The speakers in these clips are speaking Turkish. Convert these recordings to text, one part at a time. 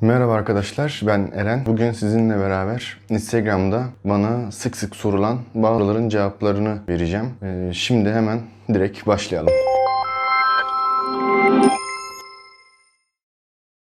Merhaba arkadaşlar, ben Eren. Bugün sizinle beraber Instagram'da bana sık sık sorulan bazıların cevaplarını vereceğim. Ee, şimdi hemen direkt başlayalım.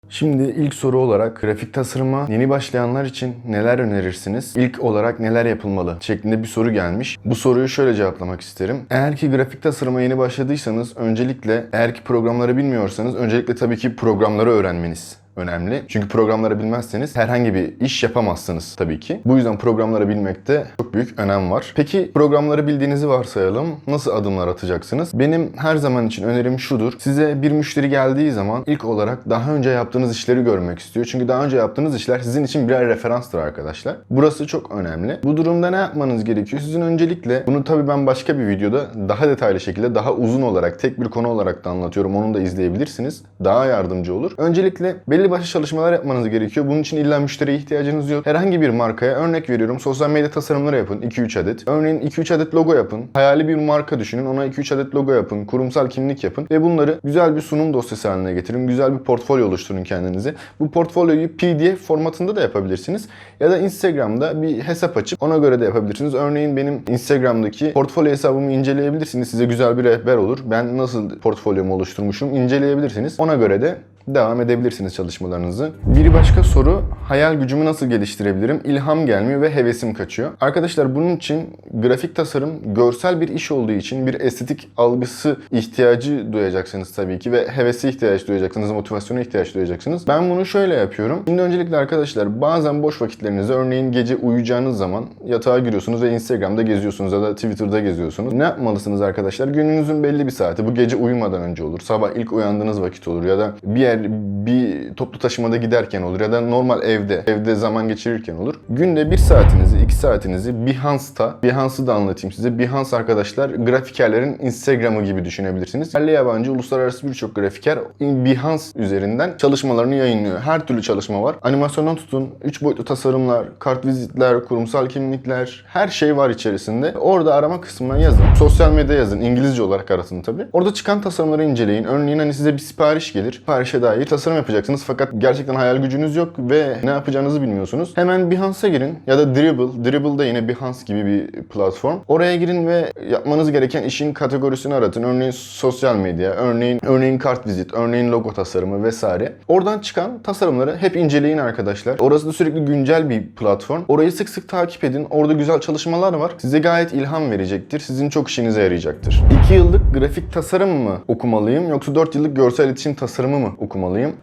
Şimdi ilk soru olarak grafik tasarıma yeni başlayanlar için neler önerirsiniz? İlk olarak neler yapılmalı? şeklinde bir soru gelmiş. Bu soruyu şöyle cevaplamak isterim. Eğer ki grafik tasarıma yeni başladıysanız öncelikle eğer ki programları bilmiyorsanız öncelikle tabii ki programları öğrenmeniz önemli. Çünkü programları bilmezseniz herhangi bir iş yapamazsınız tabii ki. Bu yüzden programları bilmekte çok büyük önem var. Peki programları bildiğinizi varsayalım. Nasıl adımlar atacaksınız? Benim her zaman için önerim şudur. Size bir müşteri geldiği zaman ilk olarak daha önce yaptığınız işleri görmek istiyor. Çünkü daha önce yaptığınız işler sizin için birer referanstır arkadaşlar. Burası çok önemli. Bu durumda ne yapmanız gerekiyor? Sizin öncelikle bunu tabii ben başka bir videoda daha detaylı şekilde daha uzun olarak tek bir konu olarak da anlatıyorum. Onu da izleyebilirsiniz. Daha yardımcı olur. Öncelikle belli başlı çalışmalar yapmanız gerekiyor. Bunun için illa müşteriye ihtiyacınız yok. Herhangi bir markaya örnek veriyorum. Sosyal medya tasarımları yapın. 2-3 adet. Örneğin 2-3 adet logo yapın. Hayali bir marka düşünün. Ona 2-3 adet logo yapın. Kurumsal kimlik yapın. Ve bunları güzel bir sunum dosyası haline getirin. Güzel bir portfolyo oluşturun kendinize. Bu portfolyoyu PDF formatında da yapabilirsiniz. Ya da Instagram'da bir hesap açıp ona göre de yapabilirsiniz. Örneğin benim Instagram'daki portfolyo hesabımı inceleyebilirsiniz. Size güzel bir rehber olur. Ben nasıl portfolyomu oluşturmuşum inceleyebilirsiniz. Ona göre de devam edebilirsiniz çalışmalarınızı. Bir başka soru, hayal gücümü nasıl geliştirebilirim? İlham gelmiyor ve hevesim kaçıyor. Arkadaşlar bunun için grafik tasarım görsel bir iş olduğu için bir estetik algısı ihtiyacı duyacaksınız tabii ki ve hevese ihtiyaç duyacaksınız, motivasyona ihtiyaç duyacaksınız. Ben bunu şöyle yapıyorum. Şimdi öncelikle arkadaşlar bazen boş vakitlerinizde örneğin gece uyuyacağınız zaman yatağa giriyorsunuz ve Instagram'da geziyorsunuz ya da Twitter'da geziyorsunuz. Ne yapmalısınız arkadaşlar? Gününüzün belli bir saati bu gece uyumadan önce olur. Sabah ilk uyandığınız vakit olur ya da bir yer bir toplu taşımada giderken olur ya da normal evde, evde zaman geçirirken olur. Günde bir saatinizi, iki saatinizi Behance'ta, Behance'ı da anlatayım size. Behance arkadaşlar grafikerlerin Instagram'ı gibi düşünebilirsiniz. Yerli yabancı uluslararası birçok grafiker Behance üzerinden çalışmalarını yayınlıyor. Her türlü çalışma var. Animasyondan tutun, 3 boyutlu tasarımlar, kartvizitler, kurumsal kimlikler, her şey var içerisinde. Orada arama kısmına yazın. Sosyal medya yazın. İngilizce olarak arasın tabii. Orada çıkan tasarımları inceleyin. Örneğin hani size bir sipariş gelir. Siparişe dair tasarım yapacaksınız fakat gerçekten hayal gücünüz yok ve ne yapacağınızı bilmiyorsunuz. Hemen Behance'a girin ya da Dribbble. Dribbble da yine Behance gibi bir platform. Oraya girin ve yapmanız gereken işin kategorisini aratın. Örneğin sosyal medya, örneğin örneğin kartvizit, örneğin logo tasarımı vesaire. Oradan çıkan tasarımları hep inceleyin arkadaşlar. Orası da sürekli güncel bir platform. Orayı sık sık takip edin. Orada güzel çalışmalar var. Size gayet ilham verecektir. Sizin çok işinize yarayacaktır. 2 yıllık grafik tasarım mı okumalıyım yoksa 4 yıllık görsel iletişim tasarımı mı okumalıyım?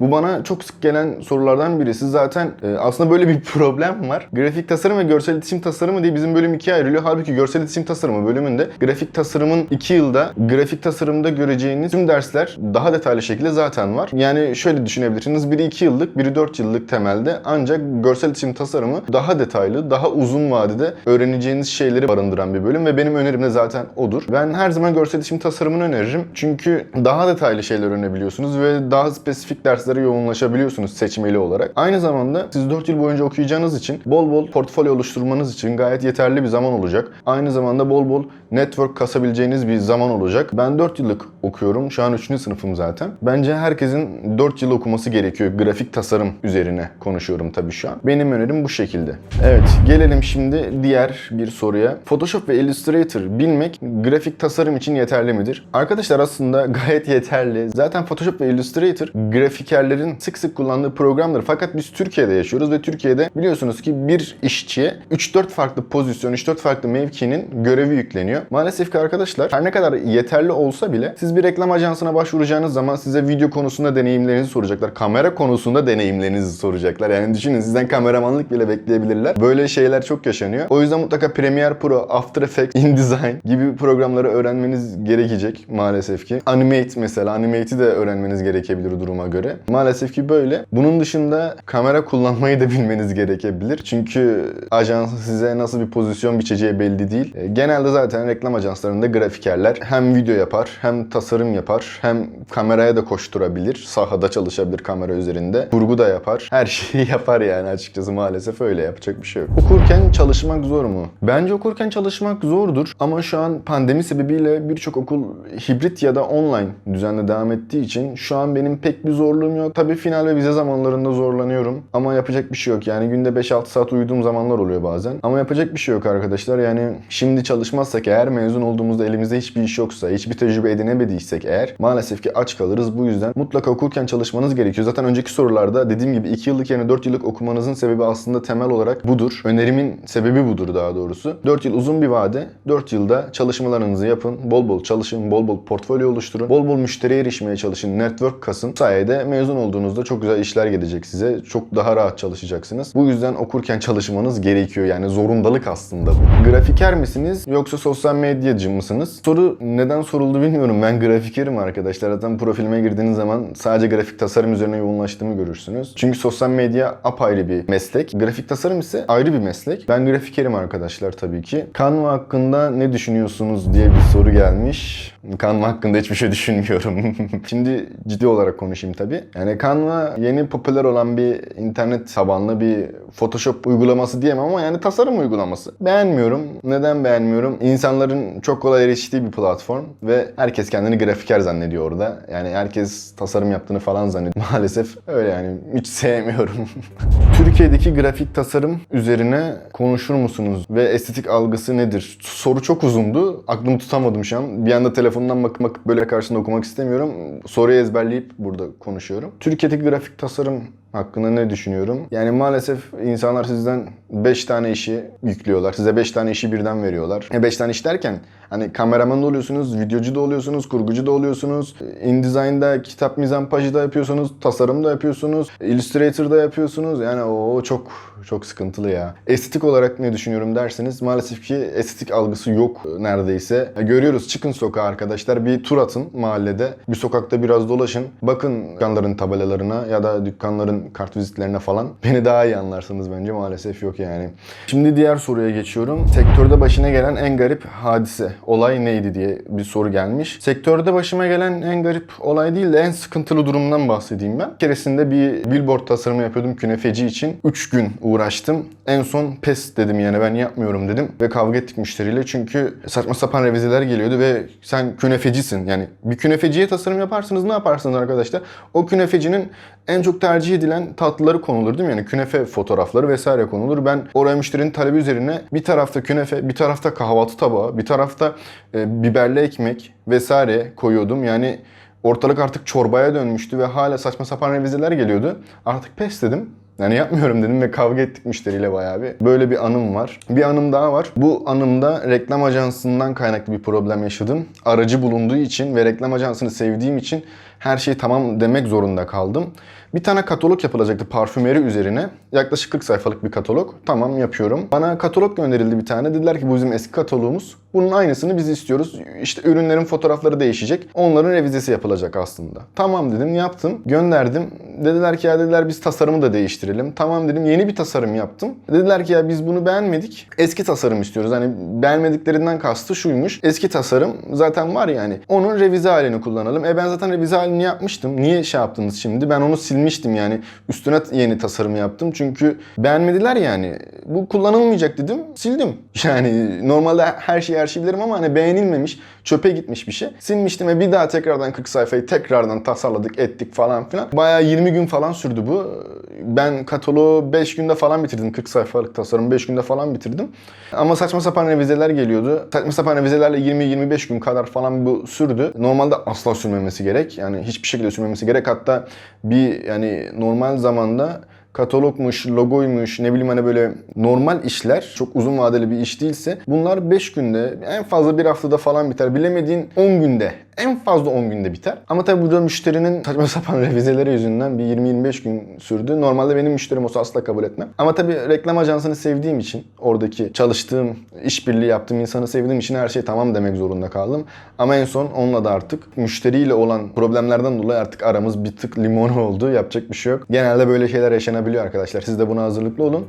Bu bana çok sık gelen sorulardan birisi. Zaten e, aslında böyle bir problem var. Grafik tasarım ve görsel iletişim tasarımı diye bizim bölüm ikiye ayrılıyor. Halbuki görsel iletişim tasarımı bölümünde grafik tasarımın 2 yılda grafik tasarımda göreceğiniz tüm dersler daha detaylı şekilde zaten var. Yani şöyle düşünebilirsiniz. Biri 2 yıllık, biri 4 yıllık temelde ancak görsel iletişim tasarımı daha detaylı, daha uzun vadede öğreneceğiniz şeyleri barındıran bir bölüm ve benim önerim de zaten odur. Ben her zaman görsel iletişim tasarımını öneririm. Çünkü daha detaylı şeyler öğrenebiliyorsunuz ve daha spesifik derslere yoğunlaşabiliyorsunuz seçmeli olarak. Aynı zamanda siz 4 yıl boyunca okuyacağınız için bol bol portfolyo oluşturmanız için gayet yeterli bir zaman olacak. Aynı zamanda bol bol network kasabileceğiniz bir zaman olacak. Ben 4 yıllık okuyorum. Şu an 3. sınıfım zaten. Bence herkesin 4 yıl okuması gerekiyor. Grafik tasarım üzerine konuşuyorum tabii şu an. Benim önerim bu şekilde. Evet, gelelim şimdi diğer bir soruya. Photoshop ve Illustrator bilmek grafik tasarım için yeterli midir? Arkadaşlar aslında gayet yeterli. Zaten Photoshop ve Illustrator grafikerlerin sık sık kullandığı programdır. Fakat biz Türkiye'de yaşıyoruz ve Türkiye'de biliyorsunuz ki bir işçiye 3-4 farklı pozisyon, 3-4 farklı mevkinin görevi yükleniyor. Maalesef ki arkadaşlar her ne kadar yeterli olsa bile siz bir reklam ajansına başvuracağınız zaman size video konusunda deneyimlerinizi soracaklar. Kamera konusunda deneyimlerinizi soracaklar. Yani düşünün sizden kameramanlık bile bekleyebilirler. Böyle şeyler çok yaşanıyor. O yüzden mutlaka Premiere Pro, After Effects, InDesign gibi programları öğrenmeniz gerekecek maalesef ki. Animate mesela, Animate'i de öğrenmeniz gerekebilir duruma göre. Maalesef ki böyle. Bunun dışında kamera kullanmayı da bilmeniz gerekebilir. Çünkü ajans size nasıl bir pozisyon biçeceği belli değil. E, Genelde zaten reklam ajanslarında grafikerler hem video yapar, hem tasarım yapar, hem kameraya da koşturabilir. Sahada çalışabilir kamera üzerinde. Kurgu da yapar. Her şeyi yapar yani açıkçası maalesef öyle yapacak bir şey yok. Okurken çalışmak zor mu? Bence okurken çalışmak zordur ama şu an pandemi sebebiyle birçok okul hibrit ya da online düzenle devam ettiği için şu an benim pek bir zorluğum yok. Tabii final ve vize zamanlarında zorlanıyorum. Ama yapacak bir şey yok. Yani günde 5-6 saat uyuduğum zamanlar oluyor bazen. Ama yapacak bir şey yok arkadaşlar. Yani şimdi çalışmazsak eğer mezun olduğumuzda elimizde hiçbir iş yoksa, hiçbir tecrübe edinemediysek eğer maalesef ki aç kalırız. Bu yüzden mutlaka okurken çalışmanız gerekiyor. Zaten önceki sorularda dediğim gibi 2 yıllık yerine 4 yıllık okumanızın sebebi aslında temel olarak budur. Önerimin sebebi budur daha doğrusu. 4 yıl uzun bir vade. 4 yılda çalışmalarınızı yapın. Bol bol çalışın. Bol bol portfolyo oluşturun. Bol bol müşteriye erişmeye çalışın. Network kasın. Bu sayede mezun olduğunuzda çok güzel işler gelecek size. Çok daha rahat çalışacaksınız. Bu yüzden okurken çalışmanız gerekiyor. Yani zorundalık aslında bu. Grafiker misiniz yoksa sosyal medyacı mısınız? Soru neden soruldu bilmiyorum. Ben grafikerim arkadaşlar. Zaten profilime girdiğiniz zaman sadece grafik tasarım üzerine yoğunlaştığımı görürsünüz. Çünkü sosyal medya apayrı bir meslek. Grafik tasarım ise ayrı bir meslek. Ben grafikerim arkadaşlar tabii ki. Canva hakkında ne düşünüyorsunuz diye bir soru gelmiş. Canva hakkında hiçbir şey düşünmüyorum. Şimdi ciddi olarak konuşayım tabii. Yani Canva yeni popüler olan bir internet tabanlı bir Photoshop uygulaması diyemem ama yani tasarım uygulaması. Beğenmiyorum. Neden beğenmiyorum? İnsanların çok kolay eriştiği bir platform ve herkes kendini grafiker zannediyor orada. Yani herkes tasarım yaptığını falan zannediyor. Maalesef öyle yani hiç sevmiyorum. Türkiye'deki grafik tasarım üzerine konuşur musunuz ve estetik algısı nedir? Soru çok uzundu. Aklımı tutamadım şu an. Bir anda telefondan bakıp bakıp böyle karşında okumak istemiyorum. Soruyu ezberleyip burada konuşuyorum. Türkiye'deki grafik tasarım hakkında ne düşünüyorum? Yani maalesef insanlar sizden 5 tane işi yüklüyorlar. Size 5 tane işi birden veriyorlar. 5 tane iş derken hani kameraman da oluyorsunuz, videocu da oluyorsunuz, kurgucu da oluyorsunuz. InDesign'da, kitap mizampajı da yapıyorsunuz, tasarım da yapıyorsunuz, Illustrator'da yapıyorsunuz. Yani o çok çok sıkıntılı ya. Estetik olarak ne düşünüyorum derseniz maalesef ki estetik algısı yok neredeyse. Görüyoruz çıkın sokağa arkadaşlar bir tur atın mahallede. Bir sokakta biraz dolaşın. Bakın dükkanların tabelalarına ya da dükkanların kartvizitlerine falan. Beni daha iyi anlarsınız bence maalesef yok yani. Şimdi diğer soruya geçiyorum. Sektörde başına gelen en garip hadise, olay neydi diye bir soru gelmiş. Sektörde başıma gelen en garip olay değil de en sıkıntılı durumdan bahsedeyim ben. Bir keresinde bir billboard tasarımı yapıyordum künefeci için. 3 gün uğraştım. En son pes dedim yani ben yapmıyorum dedim. Ve kavga ettik müşteriyle çünkü saçma sapan revizeler geliyordu ve sen künefecisin. Yani bir künefeciye tasarım yaparsınız ne yaparsınız arkadaşlar? O künefecinin en çok tercih edilen tatlıları konulur değil mi? Yani künefe fotoğrafları vesaire konulur. Ben oraya müşterinin talebi üzerine bir tarafta künefe, bir tarafta kahvaltı tabağı, bir tarafta e, biberli ekmek vesaire koyuyordum. Yani ortalık artık çorbaya dönmüştü ve hala saçma sapan revizeler geliyordu. Artık pes dedim. Yani yapmıyorum dedim ve kavga ettik müşteriyle bayağı bir. Böyle bir anım var. Bir anım daha var. Bu anımda reklam ajansından kaynaklı bir problem yaşadım. Aracı bulunduğu için ve reklam ajansını sevdiğim için her şey tamam demek zorunda kaldım. Bir tane katalog yapılacaktı parfümeri üzerine. Yaklaşık 40 sayfalık bir katalog. Tamam yapıyorum. Bana katalog gönderildi bir tane. Dediler ki bu bizim eski kataloğumuz. Bunun aynısını biz istiyoruz. İşte ürünlerin fotoğrafları değişecek. Onların revizesi yapılacak aslında. Tamam dedim yaptım. Gönderdim. Dediler ki ya dediler biz tasarımı da değiştirelim. Tamam dedim yeni bir tasarım yaptım. Dediler ki ya biz bunu beğenmedik. Eski tasarım istiyoruz. Hani beğenmediklerinden kastı şuymuş. Eski tasarım zaten var yani. Onun revize halini kullanalım. E ben zaten revize halini yapmıştım. Niye şey yaptınız şimdi? Ben onu silmiştim yani. Üstüne yeni tasarım yaptım. Çünkü beğenmediler yani. Bu kullanılmayacak dedim. Sildim. Yani normalde her şeyi arşivlerim ama hani beğenilmemiş, çöpe gitmiş bir şey. Silmiştim ve bir daha tekrardan 40 sayfayı tekrardan tasarladık, ettik falan filan. Bayağı 20 gün falan sürdü bu. Ben kataloğu 5 günde falan bitirdim. 40 sayfalık tasarım 5 günde falan bitirdim. Ama saçma sapan revizeler geliyordu. Saçma sapan revizelerle 20-25 gün kadar falan bu sürdü. Normalde asla sürmemesi gerek. Yani hiçbir şekilde sürmemesi gerek. Hatta bir yani normal zamanda katalogmuş, logoymuş, ne bileyim hani böyle normal işler, çok uzun vadeli bir iş değilse bunlar 5 günde, en fazla bir haftada falan biter. Bilemediğin 10 günde, en fazla 10 günde biter. Ama tabii burada müşterinin saçma sapan revizeleri yüzünden bir 20-25 gün sürdü. Normalde benim müşterim olsa asla kabul etmem. Ama tabii reklam ajansını sevdiğim için, oradaki çalıştığım, işbirliği yaptığım insanı sevdiğim için her şey tamam demek zorunda kaldım. Ama en son onunla da artık müşteriyle olan problemlerden dolayı artık aramız bir tık limon oldu. Yapacak bir şey yok. Genelde böyle şeyler yaşanabiliyor arkadaşlar. Siz de buna hazırlıklı olun.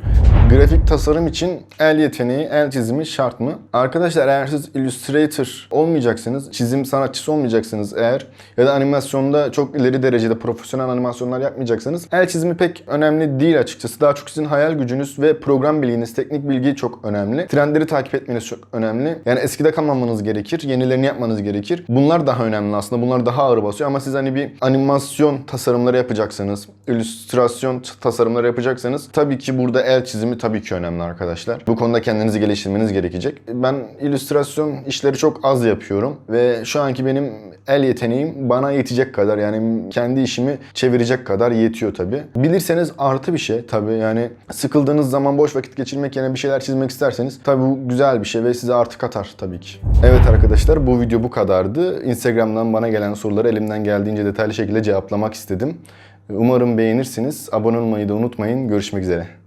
Grafik tasarım için el yeteneği, el çizimi şart mı? Arkadaşlar eğer siz Illustrator olmayacaksınız, çizim sanatçısı olmayacaksınız olmayacaksınız eğer ya da animasyonda çok ileri derecede profesyonel animasyonlar yapmayacaksanız el çizimi pek önemli değil açıkçası. Daha çok sizin hayal gücünüz ve program bilginiz, teknik bilgi çok önemli. Trendleri takip etmeniz çok önemli. Yani eskide kalmamanız gerekir, yenilerini yapmanız gerekir. Bunlar daha önemli aslında. Bunlar daha ağır basıyor ama siz hani bir animasyon tasarımları yapacaksanız, illüstrasyon tasarımları yapacaksanız tabii ki burada el çizimi tabii ki önemli arkadaşlar. Bu konuda kendinizi geliştirmeniz gerekecek. Ben illüstrasyon işleri çok az yapıyorum ve şu anki benim el yeteneğim bana yetecek kadar yani kendi işimi çevirecek kadar yetiyor tabii. Bilirseniz artı bir şey tabii yani sıkıldığınız zaman boş vakit geçirmek yerine bir şeyler çizmek isterseniz tabii bu güzel bir şey ve size artı katar tabii ki. Evet arkadaşlar bu video bu kadardı. Instagram'dan bana gelen soruları elimden geldiğince detaylı şekilde cevaplamak istedim. Umarım beğenirsiniz. Abone olmayı da unutmayın. Görüşmek üzere.